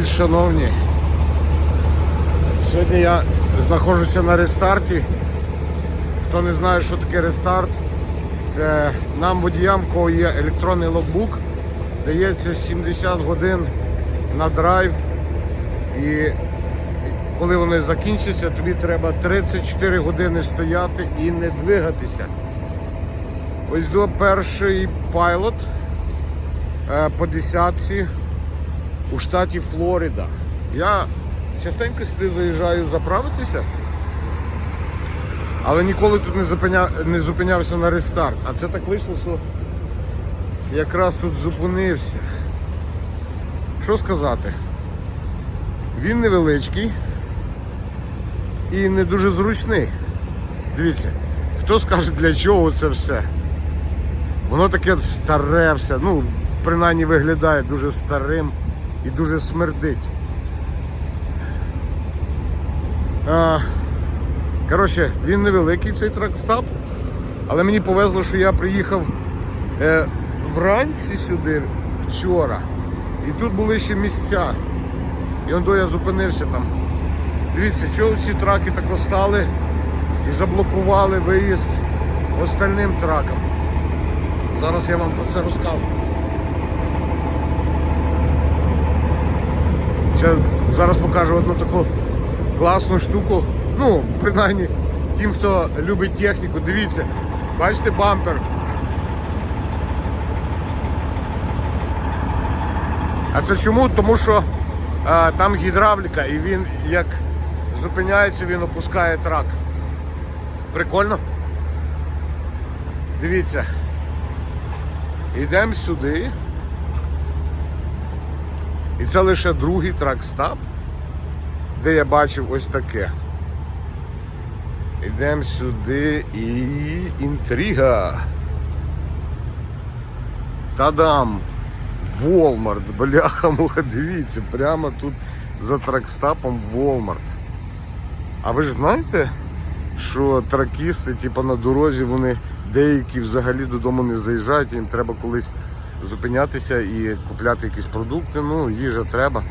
Привіт, шановні. Сьогодні я знаходжуся на рестарті. Хто не знає, що таке рестарт, це нам водіям, в кого є електронний логбук, дається 70 годин на драйв. І коли вони закінчаться, тобі треба 34 години стояти і не двигатися. Ось до перший пайлот е, по десятці у штаті Флорида. Я частенько сюди заїжджаю заправитися, але ніколи тут не, зупиня... не зупинявся на рестарт. А це так вийшло, що якраз тут зупинився. Що сказати? Він невеличкий і не дуже зручний. Дивіться, хто скаже для чого це все? Воно таке старе все, ну, принаймні виглядає дуже старим і дуже смердить. Коротше, він невеликий цей тракстап, але мені повезло, що я приїхав е, вранці сюди вчора. І тут були ще місця. І он до я зупинився там. Дивіться, чого ці траки так стали і заблокували виїзд остальним тракам. Зараз я вам про це розкажу. Ще зараз покажу одну таку класну штуку. Ну, принаймні, тим, хто любить техніку, дивіться, бачите бампер. А це чому? Тому що а, там гідравліка і він як зупиняється, він опускає трак. Прикольно? Дивіться. Йдемо сюди. І це лише другий тракстап, де я бачив ось таке. Йдемо сюди і інтрига. Та-дам! Волмарт, бляха муха, дивіться, прямо тут за тракстапом Волмарт. А ви ж знаєте, що тракісти, типу на дорозі, вони деякі взагалі додому не заїжджають, їм треба колись зупинятися і купляти якісь продукти, ну, їжа треба,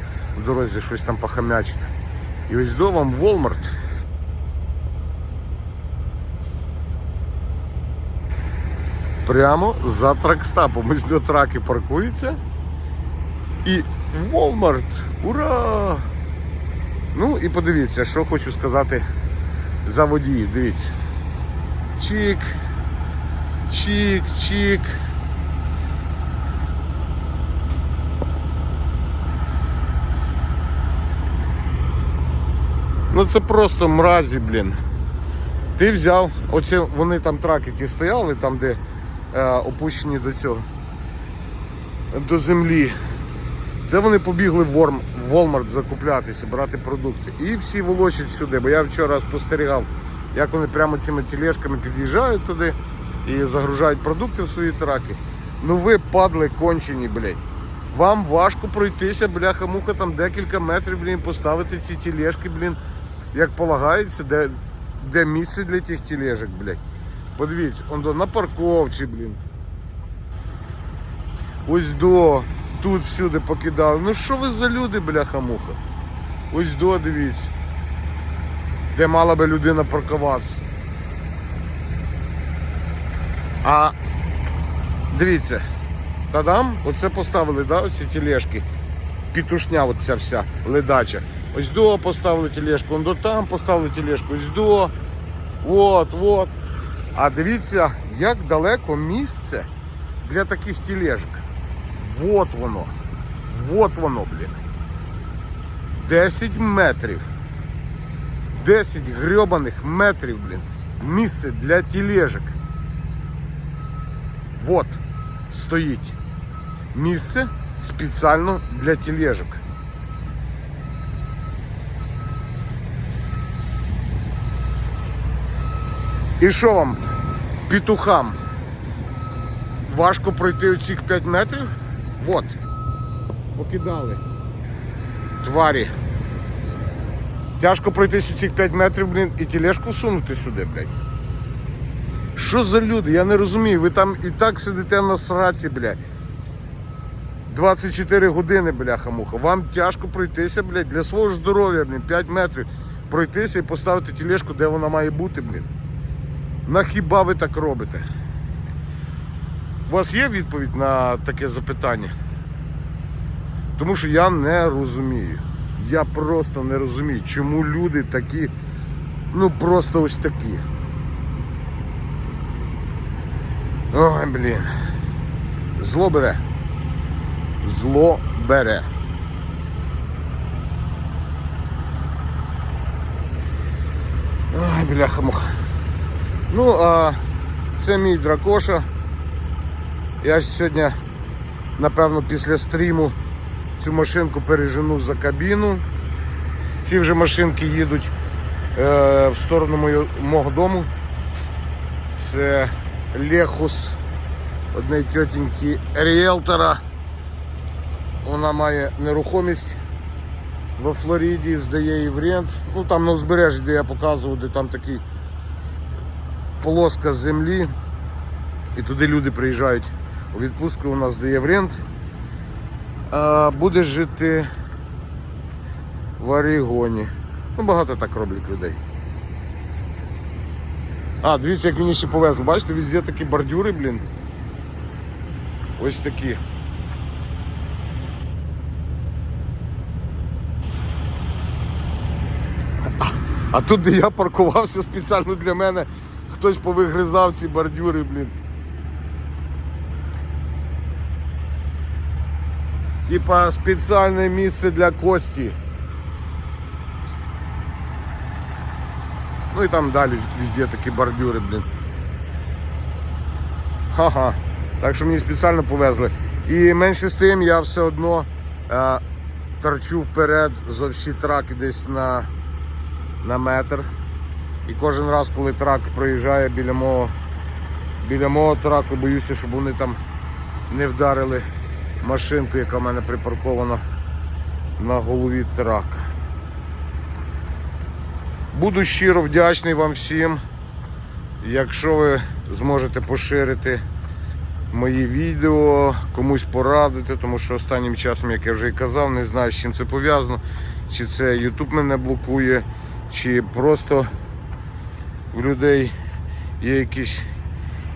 в дорозі щось там похамячити. І ось до вам Walmart. Прямо за тракстапом. Ось до траки паркуються. І Walmart! Ура! Ну і подивіться, що хочу сказати за водіїв. Дивіться. Чик, чик, чик. Ну це просто мразі, блін. Ти взяв, оці вони там траки ті стояли, там де е, опущені до цього, до землі. Це вони побігли в Walmart закуплятися, брати продукти. І всі волочать сюди, бо я вчора спостерігав, як вони прямо цими тележками під'їжджають туди і загружають продукти в свої траки. Ну ви падли кончені, блядь. Вам важко пройтися, бляха-муха, там декілька метрів, блін, поставити ці тележки, блін, як полагається, де, де місце для тих тележок, блядь. Подивіться, он на парковці, блін. Ось до, тут всюди покидали. Ну що ви за люди, бляха-муха? Ось до, дивіться. Де мала би людина паркуватися. А дивіться, Тадам, оце поставили, да, оці тележки. Пітушня от ця вся ледача. Ось до поставили тележку, до там поставили тележку, ось до. От, от. А дивіться, як далеко місце для таких тележок. Вот воно. Вот воно, блін. 10 метрів. 10 грьобаних метрів, блін. Місце для тележок. Вот стоїть місце спеціально для тележок. І що вам, петухам? Важко пройти цих 5 метрів? Вот. Покидали. Тварі. Тяжко пройти цих 5 метрів, блін, і тележку сунути сюди, блядь. Що за люди? Я не розумію. Ви там і так сидите на сраці, блядь. 24 години, бляха-муха. Вам тяжко пройтися, блядь, для свого здоров'я, блін, 5 метрів. Пройтися і поставити тележку, де вона має бути, блін. На хіба ви так робите? У вас є відповідь на таке запитання? Тому що я не розумію. Я просто не розумію, чому люди такі, ну просто ось такі. Ой, блін. Зло бере. Зло бере. Ой, бляха муха. Ну, а це мій дракоша. Я сьогодні, напевно, після стріму цю машинку пережену за кабіну. Ці вже машинки їдуть е, в сторону мою, мого дому. Це Лехус однієї тітеньки ріелтора. Вона має нерухомість во Флориді, здає її в рент. Ну там на узбережжі, де я показував, де там такий полоска землі. І туди люди приїжджають у відпустку, вона здає в рент. Буде жити в Орігоні. Ну, багато так роблять людей. А, дивіться, як мені ще повезло. Бачите, везде такі бордюри, блін. Ось такі. А тут, де я паркувався спеціально для мене, хтось повигризав ці бордюри, блін. Типа спеціальне місце для кості. Ну і там далі везде такі бордюри, блін. Ха-ха. Так що мені спеціально повезли. І менше з тим я все одно е, торчу вперед за всі траки десь на, на метр. І кожен раз, коли трак проїжджає біля мого, біля мого траку, боюся, щоб вони там не вдарили машинку, яка в мене припаркована на голові трака. Буду щиро вдячний вам всім, якщо ви зможете поширити мої відео, комусь порадити, тому що останнім часом, як я вже і казав, не знаю, з чим це пов'язано, чи це YouTube мене блокує, чи просто в людей є якісь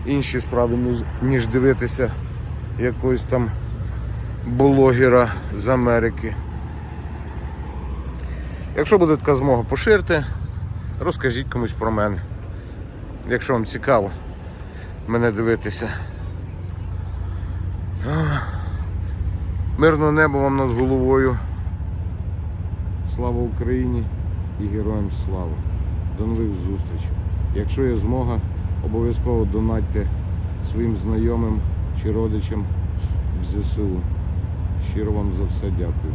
інші справи, ніж- дивитися якогось там блогера з Америки. Якщо буде така змога, поширте, розкажіть комусь про мене. Якщо вам цікаво мене дивитися. Мирного неба вам над головою. Слава Україні і героям слава. До нових зустрічей. Якщо є змога, обов'язково донатьте своїм знайомим чи родичам в ЗСУ. Щиро вам за все дякую.